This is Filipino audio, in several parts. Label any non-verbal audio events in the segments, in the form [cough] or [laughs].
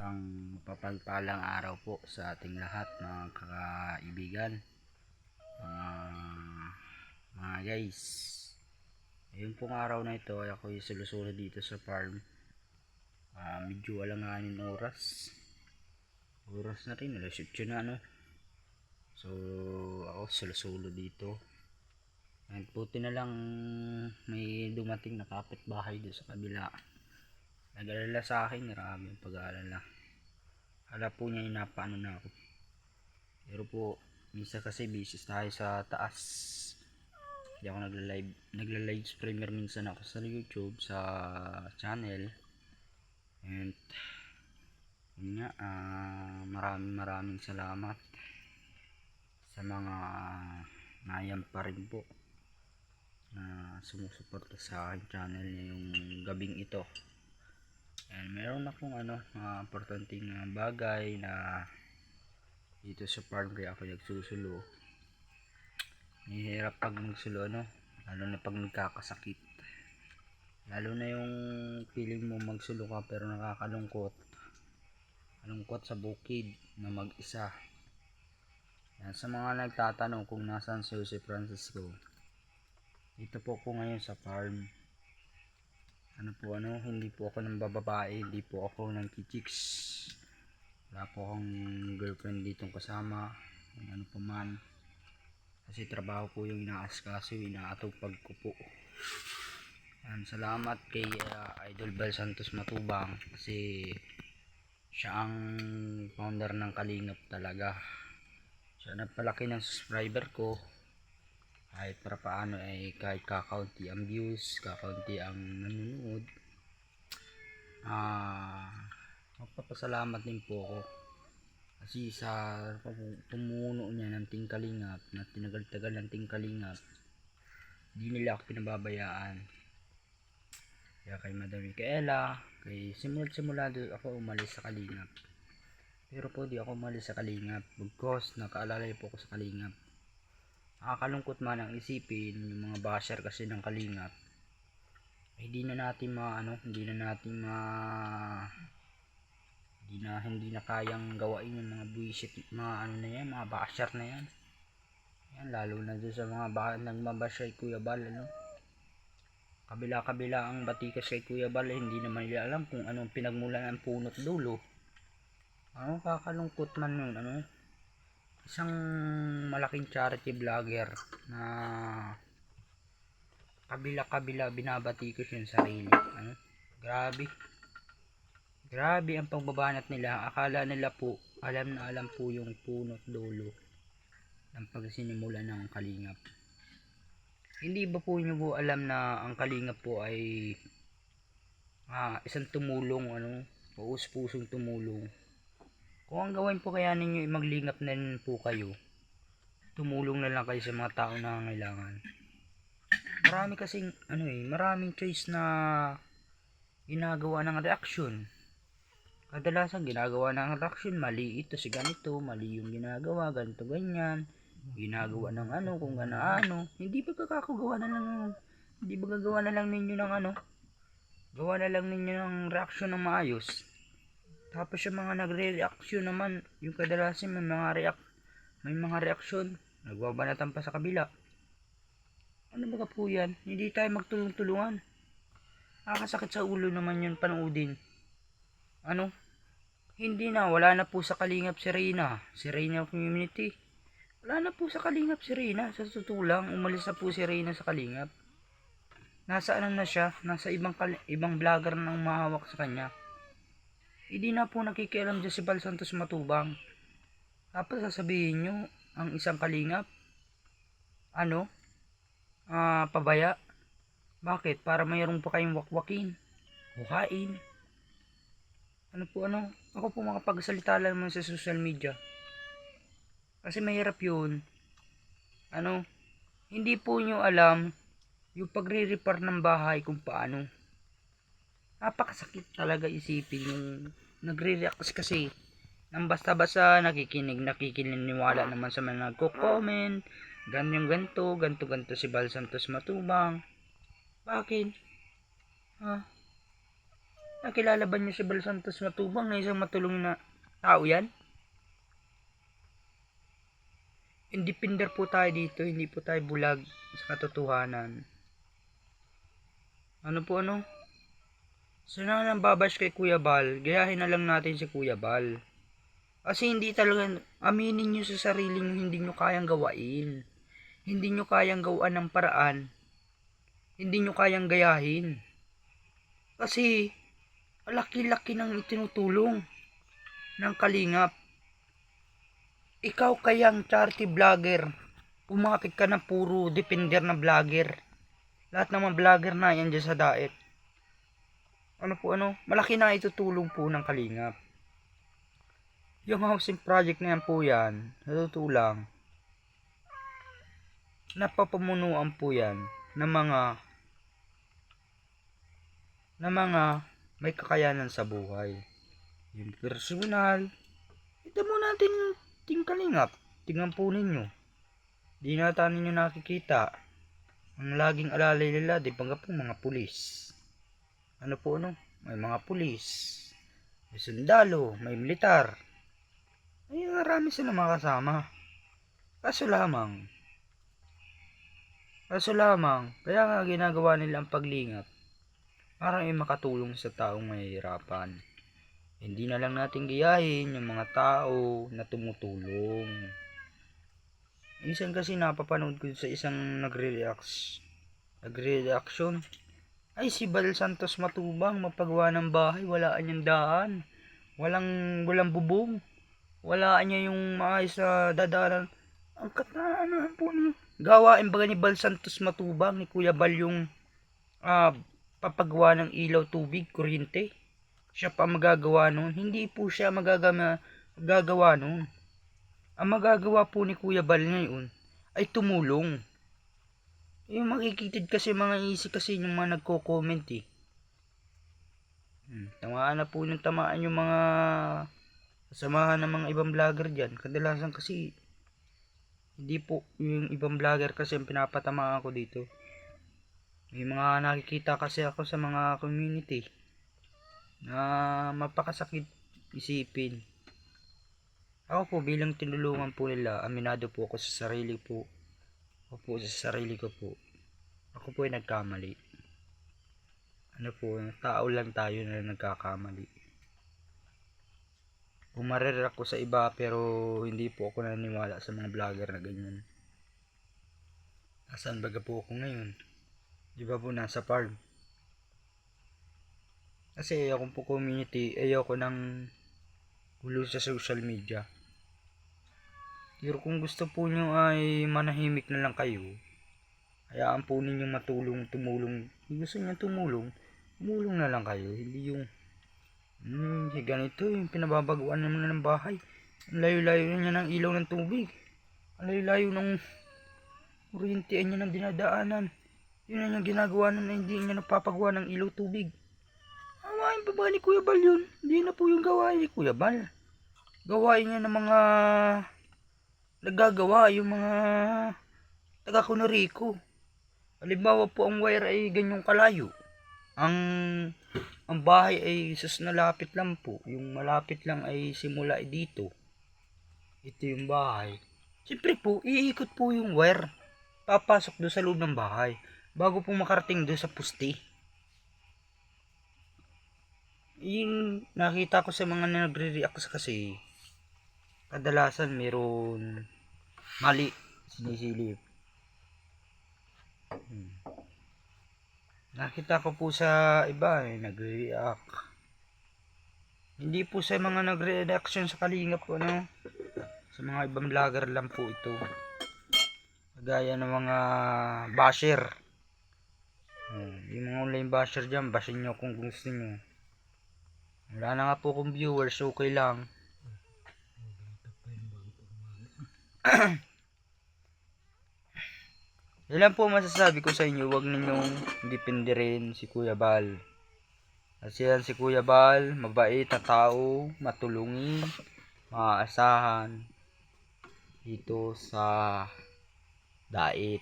Ang mapapagpalang araw po sa ating lahat mga kaibigan. Mga mga guys. Ngayon pong araw na ito ay ako yung sulusunod dito sa farm. Ah, medyo alanganin oras. Oras na rin alas 8 na ano so ako sulusulo dito. And puti na lang may dumating na kapitbahay doon sa kabila nag-alala sa akin marami yung pag-aalala ala po niya inapaano na ako. Pero po minsan kasi busy tayo sa taas. Hindi ako nagla-live nagla-live streamer minsan ako sa youtube sa channel. And yun nga ah, maraming maraming salamat sa mga nayam pa rin po na sumusuporta sa aking channel ngayong gabing ito And meron akong ano, mga importanteng ah, bagay na dito sa farm kaya ako nagsusulo. Nihirap pag magsulo ano, lalo na pag nagkakasakit. Lalo na yung feeling mo magsulo ka pero nakakalungkot. Kalungkot sa bukid na mag-isa. Yan, sa mga nagtatanong kung nasaan si Jose Francisco. Dito po ko ngayon sa farm ano po ano, hindi po ako ng bababae, hindi po ako ng kichiks. Wala po akong girlfriend ditong kasama, ano pa man. Kasi trabaho po yung inaasikaso, yung inaatupag ko po. Yan, salamat kay ah, Idol Bel Santos Matubang kasi siya ang founder ng Kalingap talaga. Siya nagpalaki ng subscriber ko kahit para paano ay kahit kakaunti ang views, kakaunti ang nanonood. Ah, magpapasalamat din po ako. Kasi sa tumuno niya ng tingkalingap, na tinagal-tagal ng tingkalingap, di nila ako pinababayaan. Kaya kay Madam Micaela, kay simula-simula doon ako umalis sa kalingap. Pero po di ako umalis sa kalingap because nakaalalay po ako sa kalingap nakakalungkot man ang isipin yung mga basher kasi ng kalingap hindi na natin ma ano hindi na natin ma hindi na hindi na kayang gawain yung mga buwisit mga ano na yan mga basher na yan. Yan lalo na doon sa mga ba nagmabash kay Kuya Bal ano. Kabila kabila ang batikas kay Kuya Bal eh, hindi naman nila alam kung anong pinagmulan ng punot dulo. Ano kakalungkot man yun ano isang malaking charity vlogger na kabila-kabila binabati ko yung sarili. Ano? Grabe. Grabe ang pagbabanat nila. Akala nila po, alam na alam po yung punot dulo ng pagsinimula ng kalingap. Hindi ba po nyo po alam na ang kalingap po ay ah, isang tumulong, ano, paus-pusong tumulong kung ang gawin po kaya ninyo maglingap na rin po kayo, tumulong na lang kayo sa mga tao na nangangailangan. Marami kasing, ano eh, maraming choice na ginagawa ng reaksyon. Kadalasan ginagawa ng reaksyon, mali ito si ganito, mali yung ginagawa, ganito ganyan. Ginagawa ng ano, kung ano Hindi ba kakagawa na lang, hindi ba gagawa na lang ninyo ng ano? Gawa na lang ninyo ng reaksyon ng maayos tapos yung mga nagre-reaction naman, yung kadalasan may mga react may mga reaksyon, nagbabanatan pa sa kabila. Ano ba po yan? Hindi tayo magtulong-tulungan. Nakakasakit sa ulo naman yun panoodin. Ano? Hindi na, wala na po sa Kalingap si Reyna. Si Reyna Community. Wala na po sa Kalingap si Reyna. Sa totoo umalis na po si Reyna sa Kalingap. Nasa ano na siya? Nasa ibang, ibang vlogger nang mahawak sa kanya hindi na po nakikialam dyan si Bal Santos Matubang. Tapos sasabihin nyo, ang isang kalingap, ano, ah, pabaya. Bakit? Para mayroong pa kayong wakwakin, hukain. Ano po ano? Ako po makapagsalita lang naman sa social media. Kasi mahirap yun. Ano, hindi po nyo alam yung pagre-repair ng bahay kung paano napakasakit talaga isipin yung nagre-react kasi nang basta-basta nakikinig nakikiniwala naman sa mga nagko-comment ganyan ganto ganto ganto si Bal Santos Matubang bakit ha Nakilala ba niyo si Bal Santos Matubang na isang matulong na tao yan? Independer po tayo dito, hindi po tayo bulag sa katotohanan. Ano po ano? Sana nang babash kay Kuya Bal, gayahin na lang natin si Kuya Bal. Kasi hindi talaga, aminin nyo sa sarili nyo, hindi nyo kayang gawain. Hindi nyo kayang gawan ng paraan. Hindi nyo kayang gayahin. Kasi, laki-laki ng itinutulong ng kalingap. Ikaw kayang charity vlogger. Umapit ka na puro depender na vlogger. Lahat ng mga vlogger na yan dyan sa daet. Ano po ano? Malaki na itutulong po ng kalingap. Yung housing project na yan po yan, natutulang. Napapamunuan po yan ng mga ng mga may kakayanan sa buhay. Yung personal, ito mo natin yung ting kalingap. Tingnan po ninyo. Di nata ninyo nakikita. Ang laging alalay nila, di ba nga po mga pulis. Ano po ano? May mga pulis. May sundalo, may militar. Ay, marami sila mga kasama. Kaso lamang, kaso lamang, kaya nga ginagawa nila ang paglingap para may makatulong sa taong mahihirapan. Hindi na lang natin giyahin yung mga tao na tumutulong. Minsan kasi napapanood ko sa isang nagre-reacts, nagre-reaction. Ay, si Bal Santos Matubang, mapagawa ng bahay, wala niyang daan. Walang, walang bubong. Wala niya yung maayos na dadalan. Ang kata, ano po niya. Gawain baga ni Bal Santos Matubang, ni Kuya Bal yung ah, papagawa ng ilaw, tubig, kuryente. Siya pa magagawa nun. Hindi po siya magagama, magagawa nun. Ang magagawa po ni Kuya Bal ngayon ay tumulong. Yung makikitid kasi mga easy kasi yung mga nagko-comment eh. Hmm, tamaan na po yung tamaan yung mga kasamahan ng mga ibang vlogger dyan. Kadalasan kasi hindi po yung ibang vlogger kasi ang pinapatamaan ko dito. May mga nakikita kasi ako sa mga community na mapakasakit isipin. Ako po bilang tinulungan po nila, aminado po ako sa sarili po. Ako sa sarili ko po. Ako po ay nagkamali. Ano po, tao lang tayo na nagkakamali. Umarir ako sa iba pero hindi po ako naniniwala sa mga vlogger na ganyan. Nasaan baga po ako ngayon? Di ba po nasa farm? Kasi ayaw po community, ayaw ko ng gulo sa social media. Pero kung gusto po nyo ay manahimik na lang kayo, hayaan po ninyo matulong, tumulong. Kung gusto nyo tumulong, tumulong na lang kayo. Hindi yung, hmm, si ganito, yung pinababaguan naman na ng bahay. Ang layo-layo niya ng ilaw ng tubig. Ang layo-layo ng kuryente niya ng dinadaanan. Yun na yung ginagawa na hindi niya napapagawa ng ilaw tubig. Gawain pa ba ni Kuya Bal yun? Hindi na po yung gawain ni Kuya Bal. Gawain niya ng mga nagagawa yung mga taga Kunarico. Halimbawa po ang wire ay ganyong kalayo. Ang ang bahay ay sus nalapit lang po. Yung malapit lang ay simula ay dito. Ito yung bahay. Siyempre po, iikot po yung wire. Papasok doon sa loob ng bahay. Bago po makarating doon sa pusti. Yung nakita ko sa mga nagre-react kasi kadalasan meron mali sinisilip. Hmm. Nakita ko po sa iba eh, nagre-react. Hindi po sa mga nagre-reaction sa kalingap po, ano. Sa mga ibang vlogger lang po ito. Gaya ng mga basher. Hmm. Yung mga online basher dyan, bashin nyo kung gusto nyo. Wala na nga po kung viewers, okay lang. Lang po masasabi ko sa inyo, huwag ninyong dependerin si Kuya Bal. Kasi yan si Kuya Bal, mabait na tao, matulungin, maaasahan dito sa dait.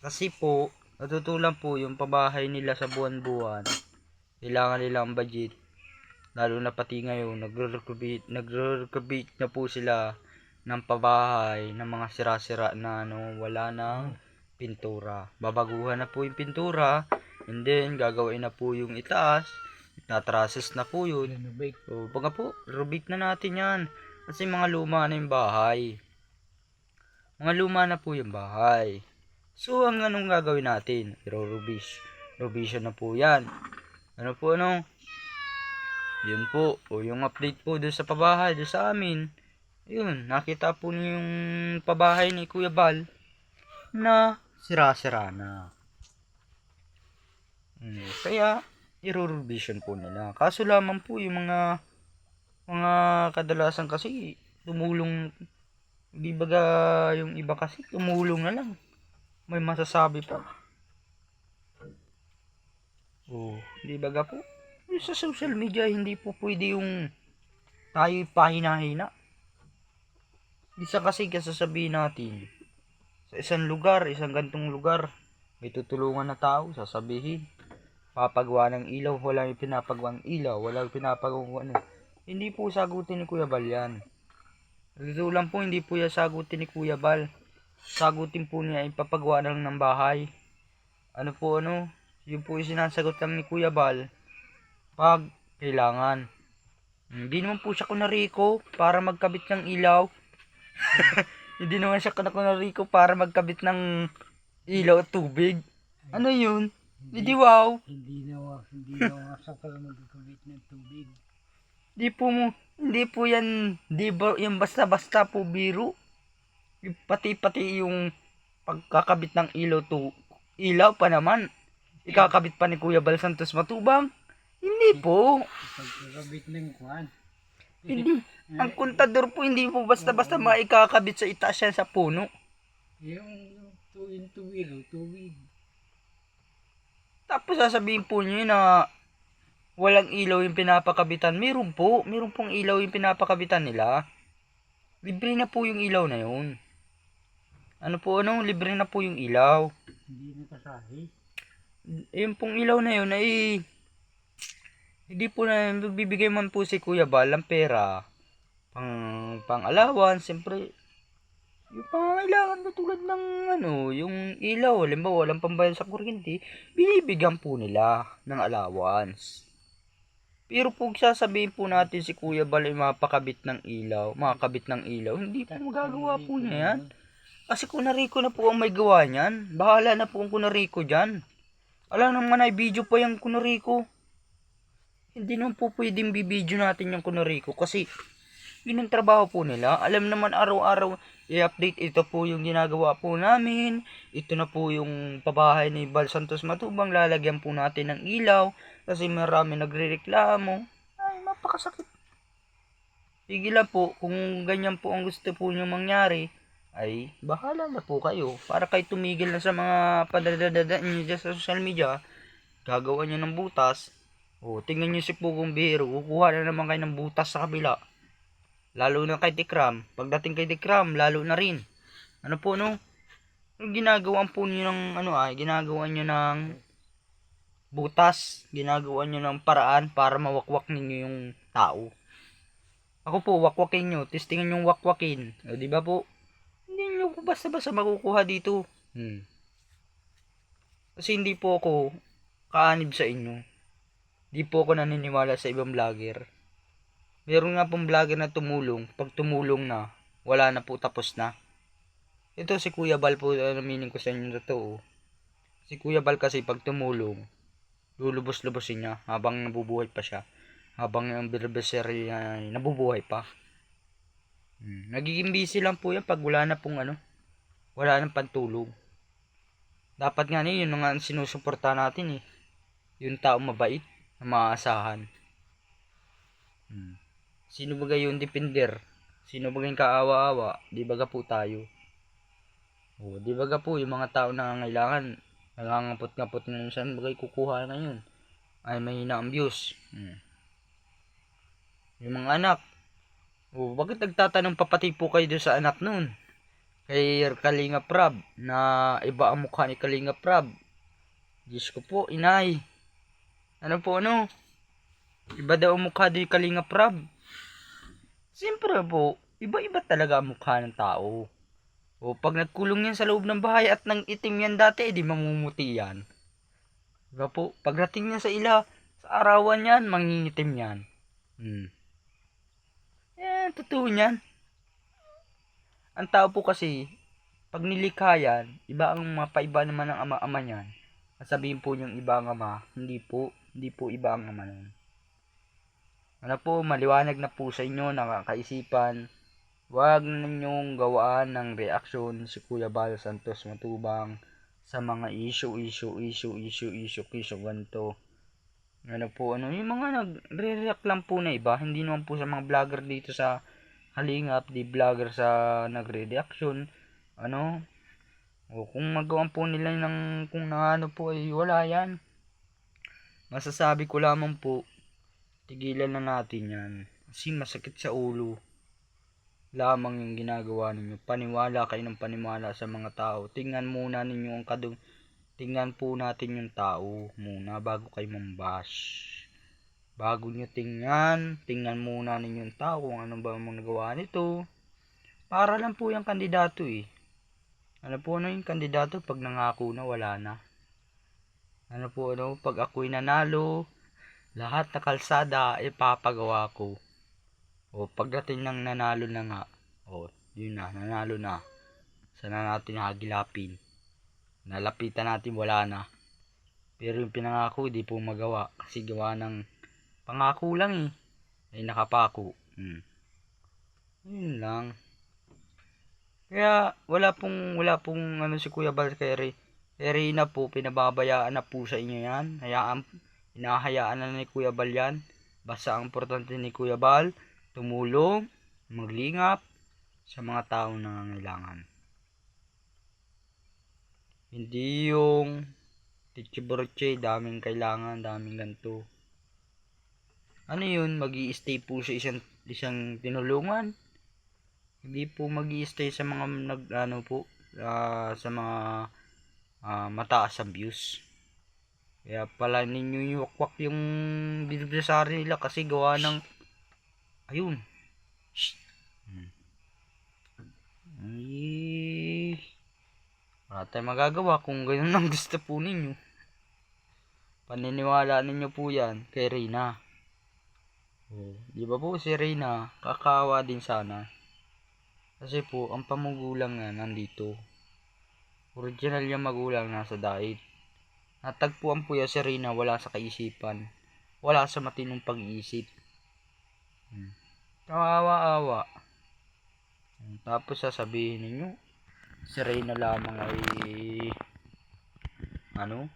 Kasi po, natutulan po yung pabahay nila sa buwan-buwan kailangan nila ang budget. Lalo na pati ngayon, nagre-recubate, nagre-recubate na po sila ng pabahay ng mga sira-sira na ano, wala nang pintura. Babaguhan na po yung pintura, and then gagawin na po yung itaas, itatrases na po yun. So, baga po, rubik na natin yan. Kasi mga luma na yung bahay. Mga luma na po yung bahay. So, ang anong gagawin natin? Iro-rubish. Revision na po yan. Ano po ano? Yun po. O yung update po doon sa pabahay, doon sa amin. Yun, nakita po niyo yung pabahay ni Kuya Bal na sira-sira na. Hmm, kaya, i-revision po nila. Kaso lamang po yung mga mga kadalasan kasi tumulong di baga yung iba kasi tumulong na lang. May masasabi pa. Oh, di baga po. Sa social media hindi po pwede yung tayo pahina-hina. Isa kasi kasasabihin natin sa isang lugar, isang gantong lugar, may tutulungan na tao, sasabihin papagawa ng ilaw, wala yung pinapagawa ng ilaw, wala yung pinapagawa ano. Hindi po sagutin ni Kuya Bal yan. Dito lang po, hindi po yan sagutin ni Kuya Bal. Sagutin po niya, ipapagawa na lang ng bahay. Ano po ano, yun po yung sinasagot lang ni Kuya Bal. Pag kailangan. Hindi naman po siya kunariko para magkabit ng ilaw. [laughs] hindi naman siya kunariko para magkabit ng ilaw at tubig. Ano yun? Hindi wow. Hindi na hindi na masakal magkakabit ng tubig. Di po mo, hindi po yan, di ba, yung basta-basta po biro. Pati-pati yung pagkakabit ng ilaw to, ilaw pa naman. Ikakabit pa ni Kuya Bal Santos Matubang. Hindi po. Pagkakabit ng kwan. Hindi. [laughs] Ang kontador po hindi po basta-basta maikakabit sa itaas yan sa puno. Yung yung tu- yung tubig, yung tubig. Tapos sasabihin po niyo na walang ilaw yung pinapakabitan. Meron po. Meron pong ilaw yung pinapakabitan nila. Libre na po yung ilaw na yun. Ano po ano? Libre na po yung ilaw. Hindi na kasahi. Yung pong ilaw na yun ay hindi po na bibigay man po si Kuya Bal ng pera. Pang pang allowance siyempre yung pangangailangan na tulad ng ano yung ilaw halimbawa walang pambayad sa kuryente binibigyan po nila ng allowance. Pero pag sasabihin po natin si Kuya Bal ay mapakabit ng ilaw makakabit ng ilaw. Hindi po magagawa po niya yan. Kasi kunariko na po ang may gawa niyan. Bahala na po ang kunariko dyan. Alam naman ay video pa yung kunariko hindi naman po pwedeng bibidyo natin yung kunariko kasi yun ang trabaho po nila. Alam naman araw-araw i-update ito po yung ginagawa po namin. Ito na po yung pabahay ni Bal Santos Matubang. Lalagyan po natin ng ilaw kasi marami nagre-reklamo. Ay, mapakasakit. Sige lang po, kung ganyan po ang gusto po nyo mangyari, ay bahala na po kayo. Para kayo tumigil na sa mga padadadada nyo sa social media, gagawa nyo ng butas, o, tingnan nyo si Pugong Bihiro, kukuha na naman kayo ng butas sa kabila. Lalo na kay Tikram. Pagdating kay Tikram, lalo na rin. Ano po no? Yung ginagawa po nyo ng ano ay, ginagawa nyo ng butas. Ginagawa nyo ng paraan para mawakwak ninyo yung tao. Ako po, wakwakin nyo. Testingan yung wakwakin. O, di ba po? Hindi nyo po basta-basta makukuha dito. Hmm. Kasi hindi po ako kaanib sa inyo. Di po ako naniniwala sa ibang vlogger. Meron nga pong vlogger na tumulong. Pag tumulong na, wala na po tapos na. Ito si Kuya Bal po, ano meaning ko sa inyo totoo. Si Kuya Bal kasi pag tumulong, lulubos-lubosin niya habang nabubuhay pa siya. Habang ang niya ay nabubuhay pa. Hmm. Nagiging busy lang po yan pag wala na pong ano, wala nang pantulong. Dapat nga niya, yun nga ang sinusuporta natin eh. Yung tao mabait maasahan. Hmm. Sino ba yung depender? Sino ba yung kaawa-awa? Di baga po tayo. O, di baga po yung mga tao na nangangailangan, nangangapot-ngapot na saan bagay kukuha na yun? Ay ang views. Hmm. Yung mga anak. O, bakit nagtatanong papati po kayo doon sa anak nun? Kay Kalinga Prab na iba ang mukha ni Kalinga Prab. Diyos ko po, inay. Ano po ano? Iba daw mukha di Kalinga Prab. Siyempre po, iba-iba talaga ang mukha ng tao. O pag nagkulong yan sa loob ng bahay at nang itim yan dati, edi mamumuti yan. Diba po, pagdating niya sa ila, sa arawan yan, mangingitim yan. Hmm. Eh, totoo yan. Ang tao po kasi, pag nilikha yan, iba ang mapaiba naman ng ama-ama niyan. Sabihin po yung iba ang ama, hindi po, hindi po iba ang ama nun. Ano po, maliwanag na po sa inyo, nakakaisipan, Huwag ninyong gawaan ng reaksyon si Kuya Bal Santos Matubang sa mga issue, issue, issue, issue, issue, issue, ganito. Ano po, ano, yung mga nagre-react lang po na iba, hindi naman po sa mga vlogger dito sa Halingap, di vlogger sa nagre-reaction, ano, o kung magawan po nila ng kung na ano po ay wala yan. Masasabi ko lamang po, tigilan na natin yan. Kasi masakit sa ulo lamang yung ginagawa ninyo. Paniwala kayo ng paniwala sa mga tao. Tingnan muna ninyo ang kadung Tingnan po natin yung tao muna bago kayo mambash. Bago nyo tingnan, tingnan muna ninyo yung tao kung ano ba ang nagawa nito. Para lang po yung kandidato eh. Ano po ano yung kandidato pag nangako na wala na. Ano po ano pag ako'y nanalo, lahat na kalsada ipapagawa ko. O pagdating ng nanalo na nga, o yun na, nanalo na. Sana natin hagilapin. Nalapitan natin wala na. Pero yung pinangako, di po magawa. Kasi gawa ng pangako lang eh. Ay nakapako. Hmm. Yun lang. Kaya wala pong wala pong ano si Kuya Bal Reyna po, pinababayaan na po sa inyo yan. Hayaan, hinahayaan na ni Kuya Bal yan. Basta ang importante ni Kuya Bal, tumulong, maglingap sa mga taong nangangailangan. Hindi yung tichiborche, daming kailangan, daming ganito. Ano yun, mag stay po sa isang, isang tinulungan. Hindi po mag stay sa mga nag, ano po, ah, sa mga ah, mataas ang views. Kaya pala ninyo yuwakwak yung binibisari nila kasi gawa ng Ayun. Hmm. Ay. Wala tayong magagawa kung ganun ang [laughs] gusto po ninyo. Paniniwala ninyo po yan kay Reyna. Oh, di ba po si Reyna, kakawa din sana. Kasi po, ang pamugulang nga nandito. Original yung magulang nasa diet. Natagpuan po yan si Reyna wala sa kaisipan. Wala sa matinong pag-iisip. Hmm. Kawawa-awa. Tapos sasabihin ninyo, si Reyna lamang ay ano?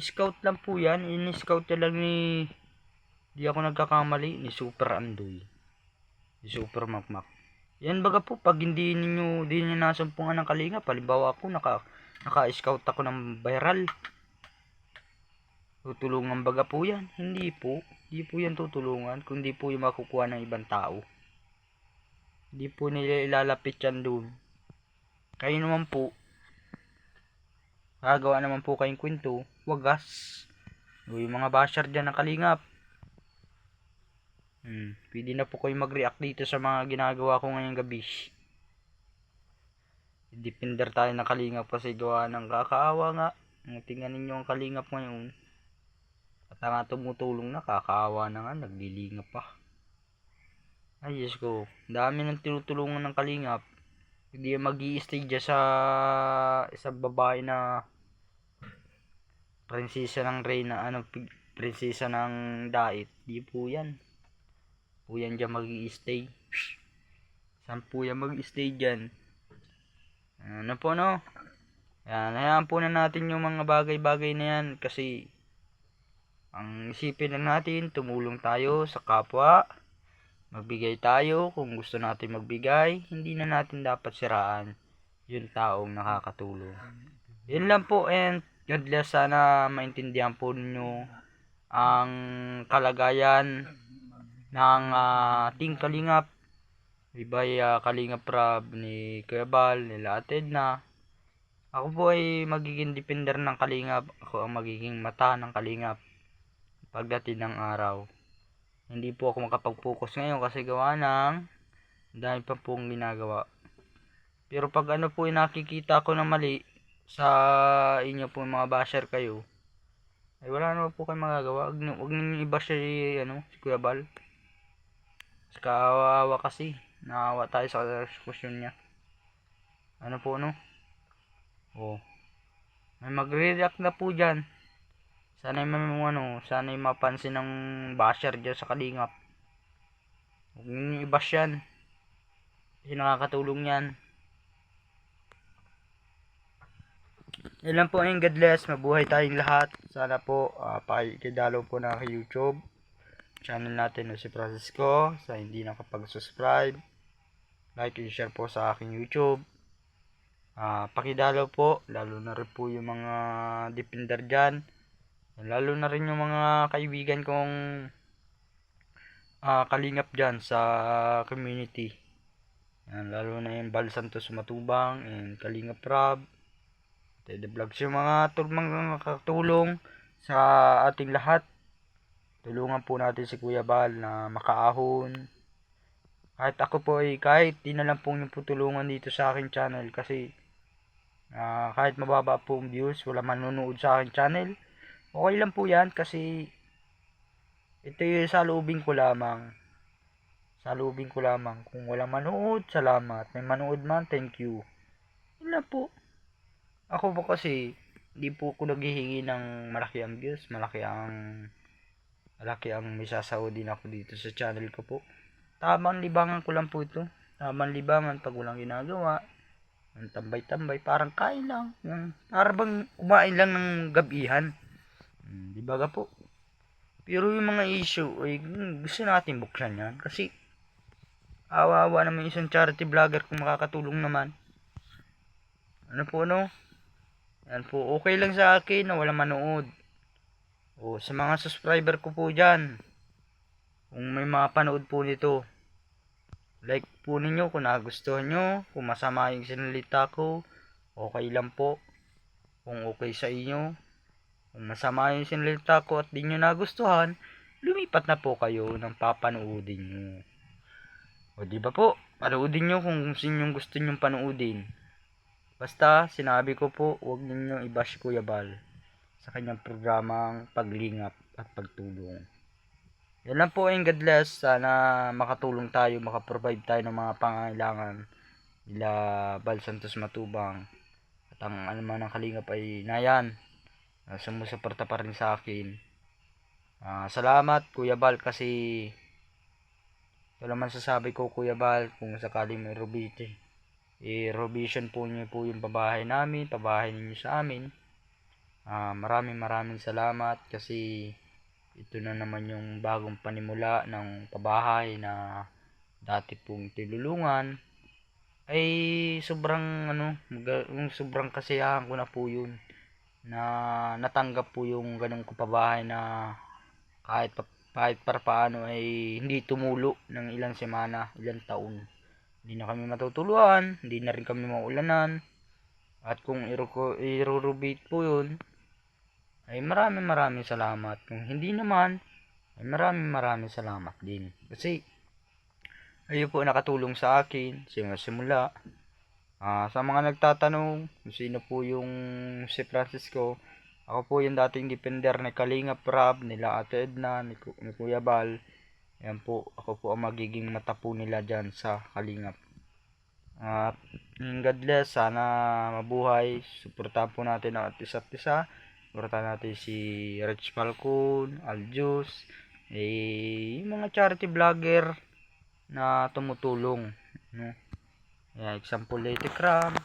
Scout lang po yan. In-scout lang ni di ako nagkakamali ni Super Andoy. Ni Super Makmak. Yan baga po pag hindi ninyo di niyo nasumpungan ng kalinga, palibawa ako naka naka-scout ako ng viral. Tutulungan baga po yan. Hindi po. Hindi po yan tutulungan. Kundi po yung makukuha ng ibang tao. Hindi po nila ilalapit yan doon. Kayo naman po. Gagawa naman po kayong kwento. Wagas. O yung mga basher dyan ng kalingap. Hmm. Pwede na po kayo mag-react dito sa mga ginagawa ko ngayong gabi. Depender tayo ng kalingap kasi gawa ng kakaawa nga. Tingnan ninyo ang kalingap ngayon. At nga tumutulong na, kakaawa na nga, naglilingap pa. Ay, Diyos ko. Dami ng tinutulungan ng kalingap. Hindi mag stay dyan sa isang babae na prinsesa ng reyna, ano, prinsesa ng dait. Di po yan. Po yan dyan mag stay Saan po yan mag stay dyan? Ano po no? Yan, hayaan na natin yung mga bagay-bagay na yan. Kasi ang isipin lang natin, tumulong tayo sa kapwa, magbigay tayo kung gusto natin magbigay, hindi na natin dapat siraan yung taong nakakatulong. Yun lang po and God bless. Sana maintindihan po ninyo ang kalagayan ng uh, Team Kalingap Ibay uh, Kalingap Rab ni Kuya Bal, nila Ate na ako po ay magiging defender ng Kalingap. Ako ang magiging mata ng Kalingap. pagdating ng araw. Hindi po ako makapag-focus ngayon kasi gawa ng dahil pa pong ginagawa. Pero pag ano po yung nakikita ko na mali sa inyo po mga basher kayo, ay wala naman po kayo magagawa. Huwag, ninyo iba si, ano, si Kuya Bal. Kasi kasi. Naawa tayo sa diskusyon niya. Ano po, no? Oh. May magre-react na po dyan. Sana may ano, sana mapansin ng basher dyan sa kalingap. Huwag ninyo i-bash yan. Kasi nakakatulong yan. Lang po ang God bless. Mabuhay tayong lahat. Sana po uh, pakikidalo po na YouTube. Channel natin na si Francisco. Sa hindi nakapag-subscribe. Like and share po sa aking YouTube. Ah, pakidalo po. Lalo na rin po yung mga defender dyan. Lalo na rin yung mga kaibigan kong ah, kalingap dyan sa community. Yan, lalo na yung Bal Santos Matubang and Kalingap Rob. Tede Vlogs yung mga tul mga makatulong sa ating lahat. Tulungan po natin si Kuya Bal na makaahon. Kahit ako po ay kahit di na lang po yung tutulungan dito sa aking channel kasi ah, kahit mababa po ang views, wala manonood sa aking channel. Okay lang po yan kasi ito yung salubing ko lamang. Salubing ko lamang. Kung wala manood, salamat. May manood man, thank you. Yun lang po. Ako po kasi, di po ko naghihingi ng malaki ang views, malaki ang malaki ang may sasahodin ako dito sa channel ko po. Tamang libangan ko lang po ito. Tamang libangan pag walang ginagawa. Ang tambay-tambay, parang kain lang. Yung, parang bang kumain lang ng gabihan. Hmm, di ba po? Pero yung mga issue, ay gusto natin buksan yan. Kasi, awa-awa naman isang charity vlogger kung makakatulong naman. Ano po no? Yan po, okay lang sa akin na wala manood. O, sa mga subscriber ko po dyan, kung may mapanood po nito, like po ninyo kung nagustuhan nyo, kung masama yung sinalita ko, okay lang po. Kung okay sa inyo, kung masama yung sinalita ko at di nyo nagustuhan, lumipat na po kayo ng papanoodin nyo. O di ba po? Panoodin nyo kung sino yung gusto nyong panoodin. Basta, sinabi ko po, huwag ninyong i-bash Kuya Bal sa kanyang programang paglingap at pagtulong. Yan lang po ang God bless. Sana makatulong tayo, makaprovide tayo ng mga pangangailangan nila Bal Santos Matubang. At ang ano man ng kalingap ay nayan. Uh, sumusuporta pa rin sa akin. Ah, salamat Kuya Bal kasi ito naman sasabi ko Kuya Bal kung sakaling may rubite i-revision po niyo po yung pabahay namin, pabahay ninyo sa amin. Ah, maraming maraming salamat kasi ito na naman yung bagong panimula ng pabahay na dati pong tinulungan. Ay sobrang ano, yung sobrang kasiyahan ko na po yun. Na natanggap po yung ganong pabahay na kahit pa, kahit para paano ay hindi tumulo ng ilang semana, ilang taon. Hindi na kami matutuluan, hindi na rin kami maulanan. At kung irurubate po yun, ay maraming maraming salamat. Kung hindi naman, ay maraming maraming salamat din. Kasi, ayun po nakatulong sa akin, simula. Ah, sa mga nagtatanong sino po yung si Francisco, ako po yung dating defender ni Kalinga Prab, nila Ate Edna, ni, ni Kuya Bal. Yan po, ako po ang magiging mata po nila dyan sa Kalingap. At yung God bless, sana mabuhay. Suportahan po natin ang isa't isa. Suportahan natin si Rich Falcon, Aljus, eh, yung mga charity vlogger na tumutulong. No? Yeah, example, Lady Cram,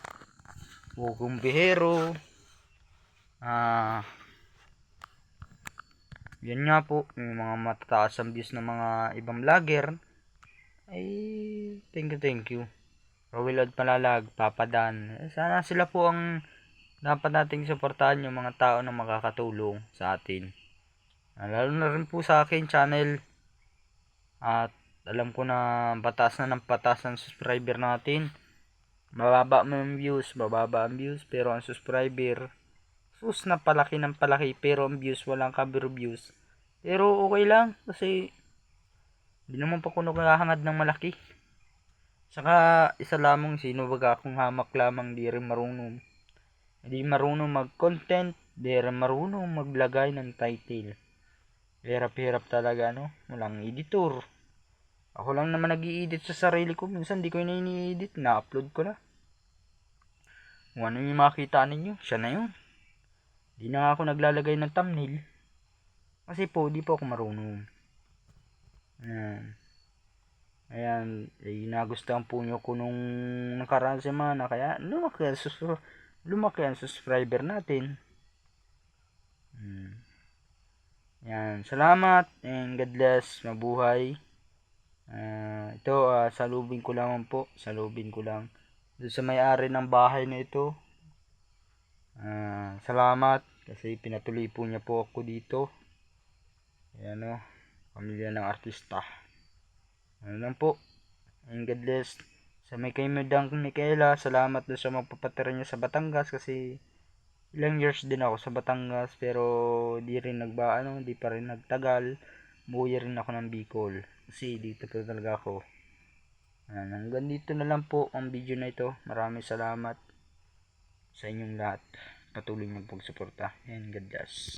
Wugong Bihero, ah, yan nga po, yung mga matataas ang views ng mga ibang vlogger, ay, thank you, thank you. Rowilod Palalag, Papadan, eh, sana sila po ang dapat nating suportahan yung mga tao na makakatulong sa atin. Ah, Lalo na rin po sa akin channel. At alam ko na batas na ng patas ng subscriber natin. Mababa ang views, mababa ang views, pero ang subscriber, sus na palaki ng palaki, pero ang views, walang cover views. Pero okay lang kasi hindi naman pa ako nakahangad ng malaki. Saka isa lamang sino baga akong hamak lamang di rin marunong. Hindi marunong mag-content, di rin marunong maglagay ng title. Hirap-hirap talaga no, walang editor. Ako lang naman nag edit sa sarili ko. Minsan di ko na ini-edit, na-upload ko na. Kung ano yung makita ninyo, siya na yun. Di na ako naglalagay ng thumbnail. Kasi po, di po ako marunong. Ayan. Ayan, eh, nagustuhan po nyo ko nung nakaraan semana. Kaya ang, sus- lumaki ang subscriber natin. Hmm. Yan, salamat and God bless, mabuhay. Ah, ito, ah, salubin ko lang po, salubin ko lang. Doon sa may-ari ng bahay na ito. Ah, salamat kasi pinatuloy po niya po ako dito. Ayan o, pamilya ng artista. Ano lang po. And God bless. Sa may kay Madang Michaela, salamat doon sa magpapatira niya sa Batangas kasi ilang years din ako sa Batangas pero di rin nagba ano, di pa rin nagtagal. Umuwi rin ako ng Bicol kasi dito pa talaga ako. Ayan, hanggang dito na lang po ang video na ito. Maraming salamat sa inyong lahat. Patuloy niyong pagsuporta. And God bless.